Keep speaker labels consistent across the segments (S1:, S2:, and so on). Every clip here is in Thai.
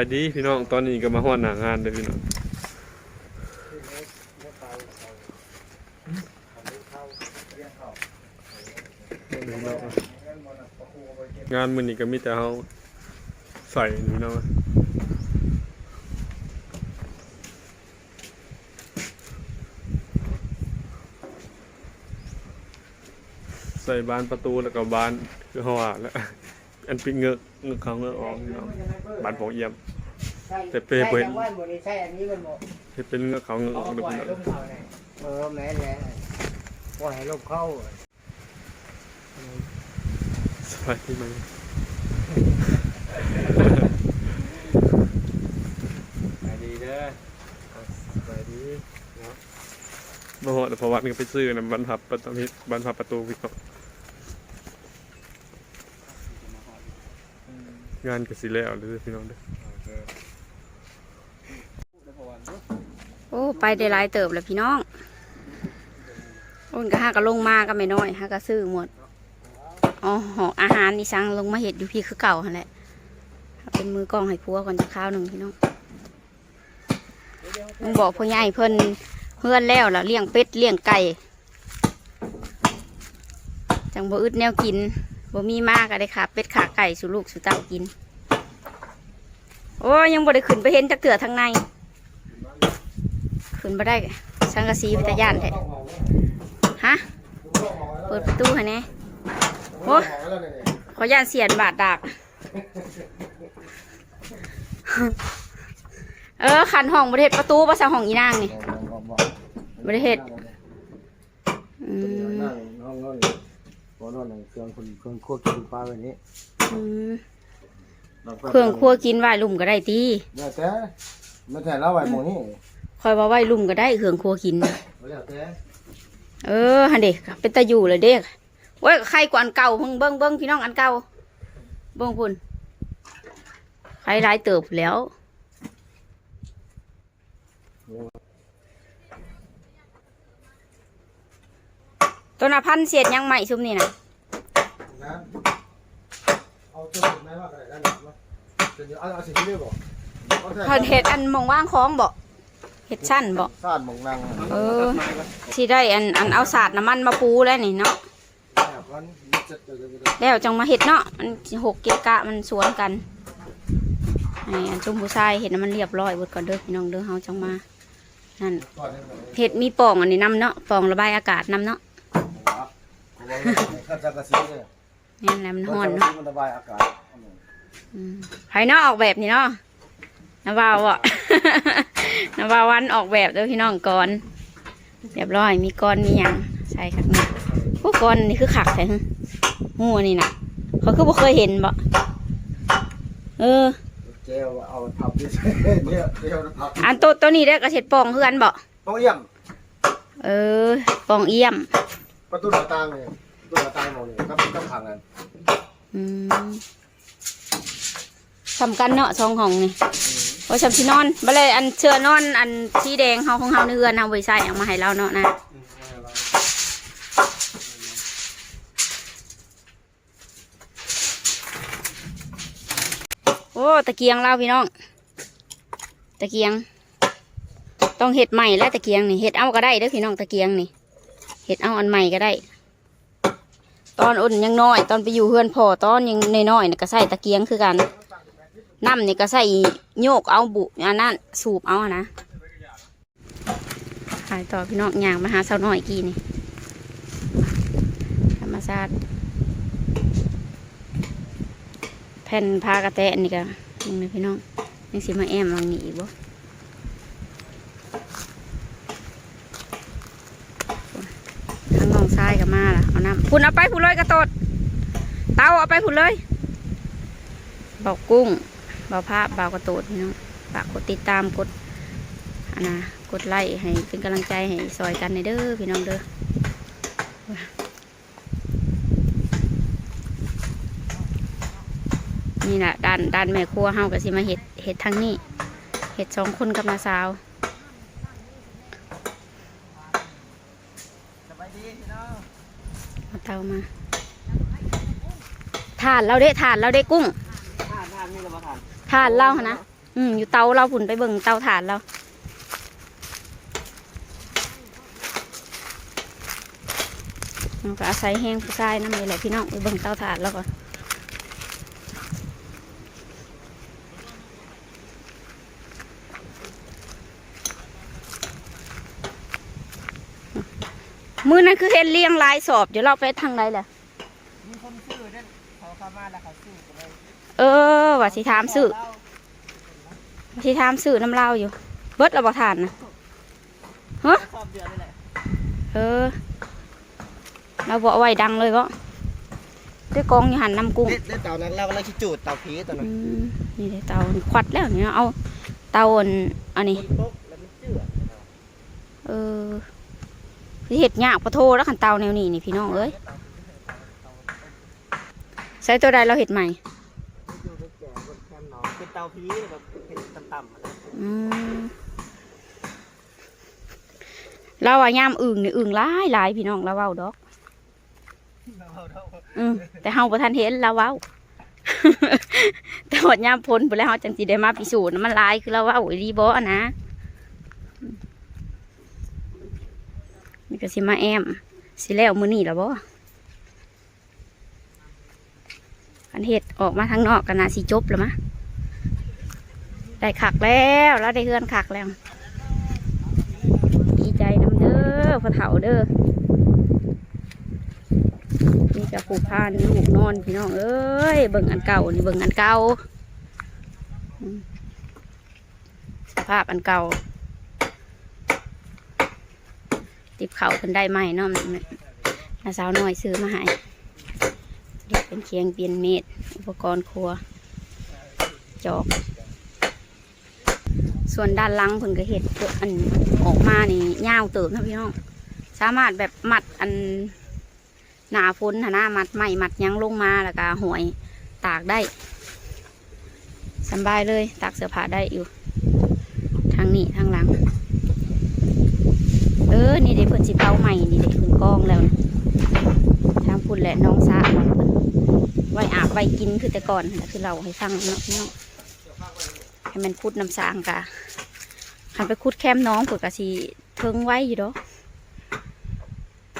S1: ไปดีพี่น้องตอนนี้ก็มาฮอดหน้างานเด้อพี่น้องงานมื้อนี้ก็มีแต่เฮาใส่นี่พี่น้องใส่บานประตูแล้วก็บานคือเฮาว่าแล้ว อันปิดเงือกเงือกเขาเงือกออกพี่น้องบานปอกเยี่ยม แต่เป้เปิ้ล
S2: ใช่จังหวัดบ่ได้ใช่อันนี้มันบ่
S1: เฮ็ดเป็นเงือกเขาเงือกอ
S2: เอา
S1: อกเด้อ
S2: ปล่อย
S1: พี่น้อง
S2: ลมเข้าเนี่ยเออแม่นแล้วปล่อยให้ลมเข้า
S1: สบายดีไหมสบายดีเด้อสบายดีเนาะมาฮอดเพราะว่านี่ไปซื้อน้ำบรรพับประตูนี้บรรพับประตูพี่น้อง งานก็สิแล้วเด้อพี่น้องเด้อ
S3: โอ้ไปได้หลายเติบแล้วพี่น้องอุ่นก็หาก็ลงมาก็ไม่น้อยหาก็ซื้อหมดอ๋อหอกอาหารนี่สั่งลงมาเห็ดอยู่พี่คือเก่าหั่นแหละเอาเป็นมือกล้องให้พัวก่อนจะข้าวหนึ่งพี่น้องมึงบอกพ่อใหญ่เพิ่นเพื่อนแล้วล่ะเลี้ยงเป็ดเลี้ยงไก่จังบ่อึดแนวกิน บ่มีมากก็ได้ขาเป็ดขาไก่สู่ลูกสู่เต้ากิน โอ้ยังบ่ได้ขึ้นไปเห็นจักเถื่อทางใน ขึ้นมาได้สังกะสีพิทยานแท้ฮะ เปิดประตูให้แหน่โอ้ขอย่านเสียนบาดดาก เออขันห้องบริเฮ็ดประตูภาษาห้องอีนางนี่บริเฮ็ดอืม
S2: ห้องนอนบ่นอนหนังเครื่องคนเครื่องคั่วกินปลาไว้นี้
S3: อืมเครื่องครัวกินไหวลุ่มก็ได้ตี
S2: แล้วแต่ไม่แต่เราไว้หมู่นี้
S3: คอยว่าไหวลุ่มก็ได้เครื่องครัวกินน่ะ
S2: แล้วแต่
S3: เออฮันเด็กเป็นตาอยู่เลยเด็กโอ้ยใครกว่าอันเก่าเพิ่งเบิ้งเบิ้งพี่น้องอันเก่าเบิ้งพุ่นใครร้ายเติบแล้ว ตัวน่ะพันเสียดยังใหม่ชุมนี่นะ
S2: นะเอาตัวไหนว่ากันได้นั่นบ่จะเอาเอาสิที่นี่บ่
S3: เพิ่นเห็ดอันหมองว่างคล้องบ่เห็ดชั้นบ่
S2: ซาดหมองนาง
S3: เออสิได้อันอันเอาสาดน้ำมันมาปูแล้วนี่เนาะ
S2: แบบมันจะจะจะ
S3: แล้วจังมาเห็ดเนาะมันสิหกเกะกะมันสวนกันไอ้อันชุมผู้ชายเห็ดให้มันเรียบร้อยเบิดก่อนเด้อพี่น้องเด้อเฮาจังมานั่น
S2: ก่อน
S3: เห็ดมีปล่องอันนี้นํเนาะปล่องระบายอากาศนํเนาะ
S2: ข้าจักรสีเนี่ย
S3: นี่นแหละมันฮ้อน
S2: เนาะมันระบายอากาศ
S3: อืมภายนอกออกแบบนี่เนาะนาวาวอะ นาวาวันออกแบบเด้อพี่น้องก่อนเรียบร้อยมีก้อนมีหยังใส่ขักนี่พวกก้อนนี่คือขักแต่ฮึงูนี่น่ะเขาคือบ่เคยเห็นบ่เออ
S2: เจลเอาทับที่เนี่ยเจลทับ
S3: อันตัวตัวนี้ได้กระเช็ดปองคือกันบ่
S2: ต้องเยี่ยม
S3: เออปองเอี่ยม
S2: ประตูหน้าต่างเลยประตูหน้าต่างมองนี่ครับต้องขังกัน
S3: อืมสำคัญเนาะสองห้องนี่โอ้ยสำที่นอนบ่เลยอันเชือนอนอันสีแดงเฮาของเฮาในเรือนเฮาไว้ใส่เอามาให้เราเนาะนะโอ้ตะเกียงเราพี่น้อง ตะเกียง ต้องเห็ดใหม่แล้วตะเกียงนี่เห็ดเอาก็ได้เด้อพี่น้องตะเกียงนี่ เห็ดเอาอันใหม่ก็ได้ ตอนอุ่นยังน้อย ตอนไปอยู่เฮือนพ่อตอนยังน้อยๆนี่ก็ใส่ตะเกียงคือกันน้ำนี่ก็ใส่โยกเอาบุอันนั้นสูบเอานะขายต่อพี่น้องย่างมาหาสาวน้อยกี่นี่ธรรมชาติแผ่นพากระแตะนี่ก็ยังเลยพี่น้องยังสิมาแอมวางนี่อีกบ่ทางน้องชายก็มาละ เอาน้ำพุ่นเอาไปพุ่นเลยกระโตดเตาเอาไปพุ่นเลยเบากุ้งเบาภาพเบากระโตดพี่น้องฝากกดติดตามกดอันนะกดไลค์ให้เป็นกำลังใจให้ซอยกันในเด้อพี่น้องเด้อนี่แหละด้านด้านแม่ครัวเฮาก็สิมาเห็ดเห็ดทางนี้เห็ดสองคนกับนาสาว
S2: สบายดีพี่น้อง
S3: เตามาถาดเราได้ถาดเราได้กุ้ง
S2: ทานทานนี่เรามาทาน
S3: ถาดเราหนนะอืมอยู่เตาเราผุนไปเบิ่งเตาถ่านเราเราก็อาศัยแห้งผู้ชายน้ำนี่แหละพี่น้องไปเบิ่งเตาถ่านแล้วก่อน มือนั้นคือเห็นเลี้ยงหลายสอบ เดี๋ยวเราไปทางไหนแหละ
S2: มีคนซื้อเนี่ยเขาเข้ามาแล้วเขาซื้อไปเลย
S3: เออ ว่าสิถามซื้อสิถามซื้อน้ำเหล้าอยู่ เบิดเราบ่ทานนะ
S2: ชอบเดือนนี่แหละ
S3: เออ เราบอกเอาไว้ดังเลยก็ด้วยกองอยู่หันน้ำกุ้ง
S2: เล่นเตานั้นเรากำลังชิจูดเตาผีตัวนั้
S3: อื
S2: น
S3: มนี่เลยเตาควัดแล้วเนี่ยเอาเตาอันอันนี้
S2: คนโต๊ะแล้วมันเจือ
S3: เออสิเห็ดยากปะโทแล้วขันเตาแนวนี้นี่พี่น้องเอ้ยใช้ตัวใดเราเห็ดใหม่
S2: อยู่ในแก่บนแคมหนองเป็นเตาผีแบบเป็นต่ำๆอะนะ
S3: อืมเราว่าย่ามอึ่งนี่อึ่งหลายหลายพี่น้องเราเว้าดอกอืมแต่เฮาบ่ทันเห็นเราเว้าแต่หดยามพ้นไปแล้วเฮาจังสิได้มาพิสูจน์นะมันหลายคือเราเว้าอีหลีบ่อะนะอืม นี่ก็สิมาแอมสิแล้วมือนี้แล้วบ่อันเฮ็ดออกมาทางนอกก็น่าสิจบแล้วมะได้คักแล้วแล้วได้เฮือนคักแล้วดีใจนํเด้อพ่อเฒ่าเด้อนี่จะผูกผ้านี่ลูกนอนพี่น้องเอ้ยเบิ่งอันเก่านี่เบิ่งอันเก่าสภาพอันเก่า ติบเข่าเป็นได้ไหมเนาะน้าสาวน้อยซื้อมาให้เด็กเป็นเคียงเปลี่ยนเม็ดอุปกรณ์ครัว จอก ส่วนด้านหลังเพิ่นก็เห็ดเกิดอันออกมานี่ยาวเติบนะพี่น้องสามารถแบบมัดอันหนาฝนหน้ามัดใหม่มัดยังลงมาแล้วก็หวยตากได้สบายเลยตากเสื้อผ้าได้อยู่ ทางนี้ทางหลัง เออ นี่เด็ก พิ่นสิเตาใหม่นี่เด็กเพิ่นกองแล้วนะทางพุ่นและน้องสาของเพิ่นไว้อาบไว้กินคือแต่ก่อนนะคือเราให้ฟังเนาะพี่น้องให้มันคุดน้ำสางกะหันไปคุดแคมน้องเปิดกะสีเทิงไว้อยู่ดอก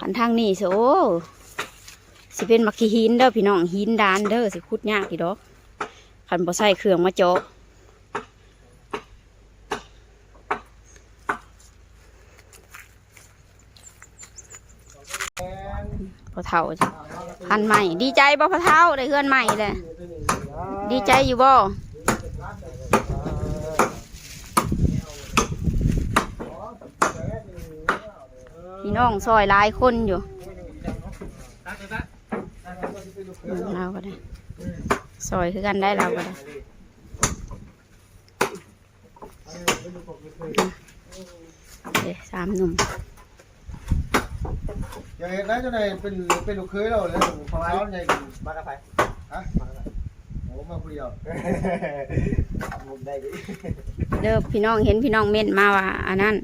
S3: ขันทางนี้สิโอ้สิเป็นมักขี้หินเด้อพี่น้องหินดานเด้อสิขุดยากอีดอกคันบ่ใส่เครื่องมาเจาะ เท่าพันใหม่ ดีใจบ่พอเท่าได้เฮือนใหม่เลยดีใจอยู่บ่พี่น้องซอยหลายคนอยู่เราก็ได้ซอยคือกันได้เราก็ได้เอ๊ะสามหนุ่ม
S2: อย่างเห็นนะเจ้านายเป็นเป็นลูกเคยเราเลยของเราใหญ่มากระไฟฮะมากระไฟโอ้มาคุยเอามุมได้ดิ
S3: เด้อพี่น้องเห็นพี่น้องเม่นมาว่าอันนั้น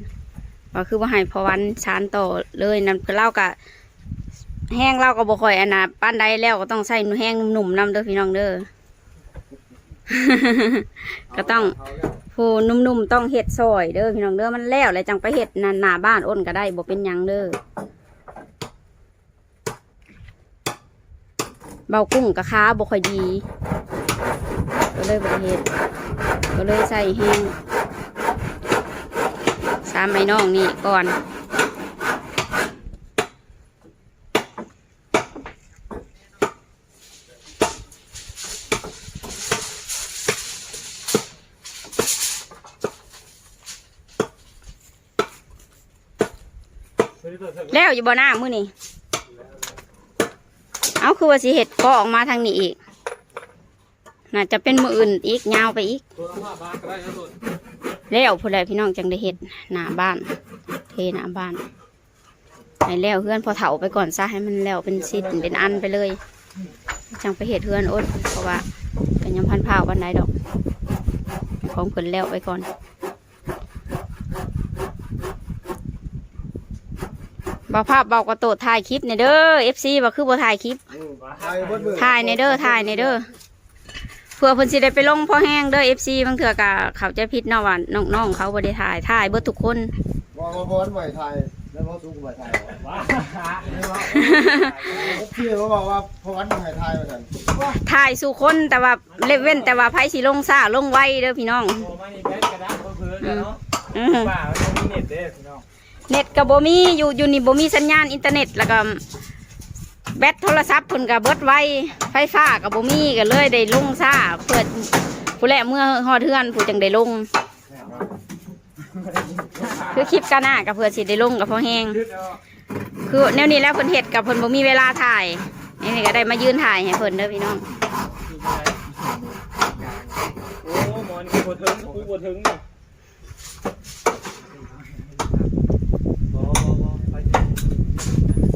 S3: ว่าคือว่าให้พอวันชานโตอเลยนั่นคือเล่ากับแห้งเล่าก็บ่ค่อยอันน่ะป้านใดแล้วก็ต้องใส่แห้งหนุ่มๆนำเด้อพี่น้องเด้อก็ต้องผู้นุ่มๆต้องเห็ดซอยเด้อพี่น้องเด้อมันแล้วแล้วจังไปเห็ดนานหน้าบ้านอ้นก็ได้บ่เป็นหยังเด้อ เบากุ้งกับค้าบ่ค่อยดี ก็เลยบ่ได้เห็ดก็เลยใส่แห้งสามไม้น้องนี่ก่อนแล้วอยู่บ่หน้ามือนี่ เอาคือว่าสิเห็ดก็ออกมาทางนี้อีก น่าจะเป็นมืออื่นอีกยาวไปอีก
S1: ตัวละห้าบาทก็ได้นะตัว
S3: แล้วผู้ใดพี่น้องจังได้เห็ดหน้าบ้าน เทหน้าบ้านให้แล้วเพื่อนพอเถาไปก่อนซะให้มันแล้วเป็นสิทธิ์เป็นอันไปเลย จังไปเห็ดเพื่อนอดเพราะว่าเป็นยังพันผ้าวันไหนดอกของเพิ่นแล้วไปก่อน บ่าวภาพเบากระโตดถ่ายคลิปในเด้อ FC บ่คือบ่ถ่ายคลิป
S2: ถ่ายบนมือ
S3: ถ่ายในเด้อ ถ่ายในเด้อ เพื่อเพิ่นสิได้ไปลงพ่อแห้งเด้อ FC บางเถื่อกะเขาใจะผิดเนาะว่าน้องๆเขาบ่ได้ถ่าย ถ่ายเบิดทุกคน
S2: ว่าว่าบอลใหม่ไทยแล้วพอสู้กับใหม่ไทย
S4: ว้าไม่ว่า
S2: พี่เขาบอกว่าพอวันใหม่ไทยมาสั่น
S3: ถ่ายสู่คนแต่ว่าเล็บเว้นแต่ว่าไผสิลงซ่าลงไวเด้อพี่น้อง
S4: โอ้มานี่แบนกระดาษเพื่อนกันเนาะ
S3: อือ
S4: ป่ามันมีเน็ตเด้พี่น้อง
S3: เน็ตก็บ่มีอยู่อยู่นี่บ่มีสัญญาณอินเทอร์เน็ตแล้วก็แบตโทรศัพท์เพิ่นก็เบิดไวไฟฟ้าก็บ่มีก็เลยได้ลงซ่าเปิดผู้แลเมื่อฮอดเทือนผู้จังได้ลง คือคลิปกันหน้ากับเพื่อสิได้ลงกับพ่อแห้ง
S4: ยืดเอา
S3: คือแนวนี้แล้วเพิ่นเฮ็ดกับเพิ่นบ่มีเวลาถ่ายนี่ก็ได้มายืนถ่ายให้เพิ่นเด้อพี่น้อง
S4: โอ้หมอนี่กูถึงกูบ่ถึงเนี่ยบ่บ่บ่ไปสิ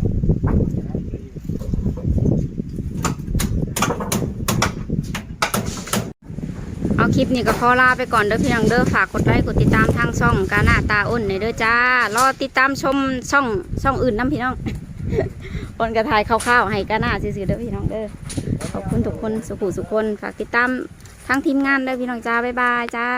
S3: เอา คลิปนี้ก็ขอลาไปก่อนเด้อพี่น้องเด้อฝากกดไลค์กดติดตามทางช่องกาหน้าตาอ้นในเด้อจ้ารอติดตามชมช่องช่องอื่นน้ำพี่น้องอ้นก็ถ่ายคร่าวๆให้กาหน้าซื่อๆเด้อพี่น้องเด้อขอบคุณทุกคนสุขุสุขคนฝากติดตามทางทีมงานเด้อพี่น้องจ้าบ๊ายบายจ้า